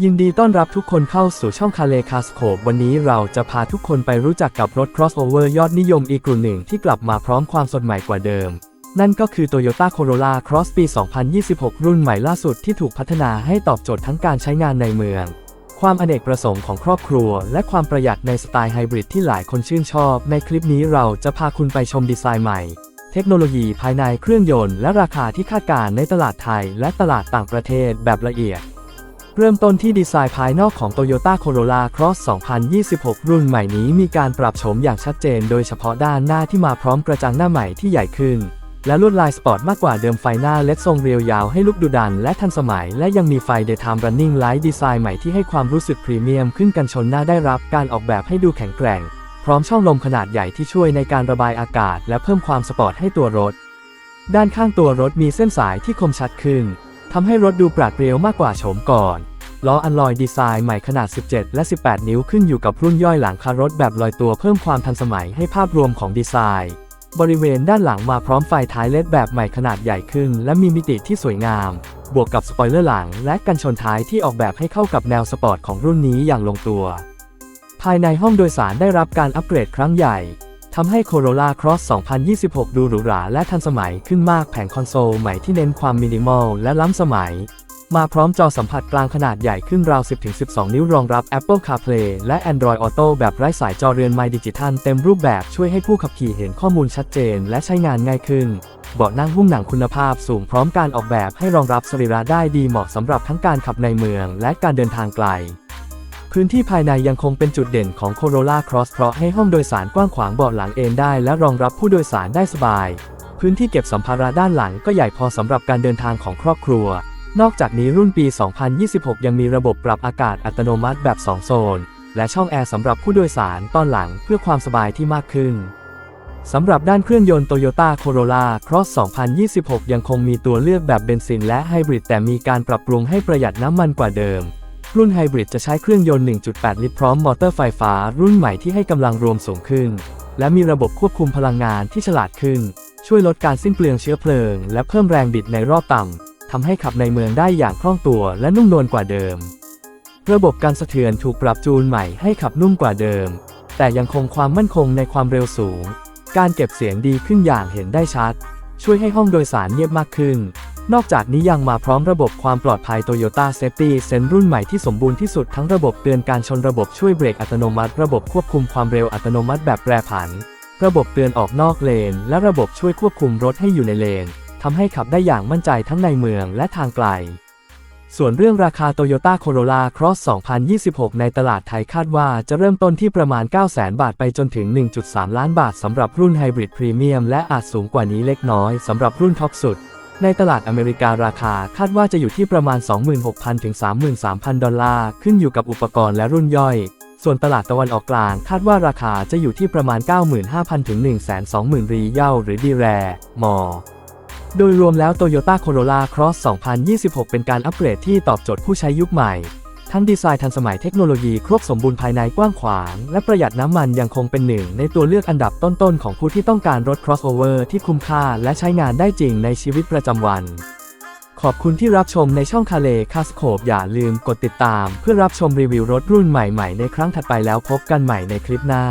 ยินดีต้อนรับทุกคนเข้าสู่ช่องคาเลคาสโคบวันนี้เราจะพาทุกคนไปรู้จักกับรถ crossover ยอดนิยมอีกกลุ่มหนึ่งที่กลับมาพร้อมความสดใหม่กว่าเดิม นั่นก็คือ Toyota Corolla Cross ปี 2026 รุ่นใหม่ล่าสุดที่ถูกพัฒนาให้ตอบโจทย์ทั้งการใช้งานในเมือง ความอเนกประสงค์ของครอบครัว และความประหยัดในสไตล์ไฮบริดที่หลายคนชื่นชอบ ในคลิปนี้เราจะพาคุณไปชมดีไซน์ใหม่ เทคโนโลยีภายในเครื่องยนต์ และราคาที่คาดการณ์ในตลาดไทย และตลาดต่างประเทศแบบละเอียด เริ่มต้นที่ดีไซน์ภายนอกของ Toyota Corolla Cross 2026 รุ่นใหม่นี้มีการปรับโฉมอย่างชัดเจน โดยเฉพาะด้านหน้าที่มาพร้อมกระจังหน้าใหม่ที่ใหญ่ขึ้น และลวดลายสปอร์ตมากกว่าเดิมไฟหน้าเล็ดทรงเรียวยาวให้ลุกดุดันและทันสมัย และยังมีไฟ Daytime Running Light ดีไซน์ใหม่ที่ให้ความรู้สึกพรีเมียมขึ้นกันชนหน้าได้รับการออกแบบให้ดูแข็งแกร่ง พร้อมช่องลมขนาดใหญ่ที่ช่วยในการระบายอากาศ และเพิ่มความสปอร์ตให้ตัวรถ ด้านข้างตัวรถมีเส้นสายที่คมชัดขึ้น ทำให้รถดูปราดเปรียวมากกว่าโฉมก่อนล้ออันลอยดีไซน์ใหม่ขนาด 17 และ 18 นิ้วขึ้นอยู่กับรุ่นย่อยหลังคารถแบบลอยตัวเพิ่มความทันสมัยให้ภาพรวมของดีไซน์ บริเวณด้านหลังมาพร้อมไฟท้ายเลดแบบใหม่ขนาดใหญ่ขึ้น และมีมิติที่สวยงาม บวกกับสปอยเลอร์หลัง และกันชนท้ายที่ออกแบบให้เข้ากับแนวสปอร์ตของรุ่นนี้อย่างลงตัว ภายในห้องโดยสารได้รับการอัปเกรดครั้งใหญ่ ทำให้ Corolla Cross 2026 ดูหรูหราและทันสมัยขึ้นมากแผงคอนโซลใหม่ที่เน้นความมินิมอลและล้ำสมัย มาพร้อมจอสัมผัสกลางขนาดใหญ่ขึ้นราว 10-12 นิ้วรองรับ Apple CarPlay และ Android Auto แบบไร้สายจอเรือนไมดิจิทัลเต็มรูปแบบช่วยให้ผู้ขับขี่เห็นข้อมูลชัดเจนและใช้งานง่ายขึ้น เบาะนั่งหุ้มหนังคุณภาพสูงพร้อมการออกแบบให้รองรับสรีระได้ดีเหมาะสำหรับทั้งการขับในเมืองและการเดินทางไกล พื้นที่ภายในยังคงเป็นจุดเด่นของ Corolla Cross เพราะให้ห้องโดยสารกว้างขวางเบาะหลังเอนได้และรองรับผู้โดยสารได้สบาย พื้นที่เก็บสัมภาระด้านหลังก็ใหญ่พอสำหรับการเดินทางของครอบครัว นอกจากนี้รุ่นปี 2026 ยังมีระบบปรับอากาศอัตโนมัติแบบ 2 โซน และช่องแอร์สำหรับผู้โดยสารตอนหลังเพื่อความสบายที่มากขึ้นสำหรับด้านเครื่องยนต์ Toyota Corolla Cross 2026 ยังคงมีตัวเลือกแบบเบนซินและไฮบริดแต่มีการปรับปรุงให้ประหยัดน้ำมันกว่าเดิม รุ่นไฮบริดจะใช้เครื่องยนต์ 1.8 ลิตรพร้อมมอเตอร์ไฟฟ้า รุ่นใหม่ที่ให้กำลังรวมสูงขึ้น และมีระบบควบคุมพลังงานที่ฉลาดขึ้น ช่วยลดการสิ้นเปลืองเชื้อเพลิง และเพิ่มแรงบิดในรอบต่ำทำให้ขับในเมืองได้อย่างคล่องตัวและนุ่มนวลกว่าเดิม ระบบการสะเทือนถูกปรับจูนใหม่ให้ขับนุ่มกว่าเดิม แต่ยังคงความมั่นคงในความเร็วสูง การเก็บเสียงดีขึ้นอย่างเห็นได้ชัด ช่วยให้ห้องโดยสารเงียบมากขึ้น นอกจากนี้ยังมาพร้อมระบบความปลอดภัย Toyota Safety Sense รุ่นใหม่ที่สมบูรณ์ที่สุดทั้งระบบเตือนการชนระบบช่วยเบรกอัตโนมัติ ระบบควบคุมความเร็วอัตโนมัติแบบแปรผัน ระบบเตือนออกนอกเลน และระบบช่วยควบคุมรถให้อยู่ในเลนทำให้ขับได้อย่างมั่นใจทั้งในเมืองและทางไกล ส่วนเรื่องราคา Toyota Corolla Cross 2026 ในตลาดไทยคาดว่าจะเริ่มต้นที่ประมาณ 900,000 บาทไปจนถึง 1.3 ล้านบาทสำหรับรุ่นไฮบริดพรีเมียมและอาจสูงกว่านี้เล็กน้อยสำหรับรุ่นท็อปสุด ในตลาดอเมริการาคาคาดว่าจะอยู่ที่ประมาณ 26,000 ถึง 33,000 ดอลลาร์ ขึ้นอยู่กับอุปกรณ์และรุ่นย่อย ส่วนตลาดตะวันออกกลางคาดว่าราคาจะอยู่ที่ประมาณ 95,000 ถึง 120,000 รีเยลหรือดีแรมอโดยรวมแล้ว Toyota Corolla Cross 2026 เป็นการอัปเกรดที่ตอบโจทย์ผู้ใช้ยุคใหม่ ทั้งดีไซน์ทันสมัยเทคโนโลยีครบสมบูรณ์ภายในกว้างขวาง และประหยัดน้ำมันยังคงเป็นหนึ่ง ในตัวเลือกอันดับต้นๆ ของผู้ที่ต้องการรถ crossover ที่คุ้มค่าและใช้งานได้จริงในชีวิตประจำวัน ขอบคุณที่รับชมในช่องคาเลคาสโคบอย่าลืมกดติดตาม เพื่อรับชมรีวิวรถรุ่นใหม่ๆ ในครั้งถัดไปแล้วพบกันใหม่ในคลิปหน้า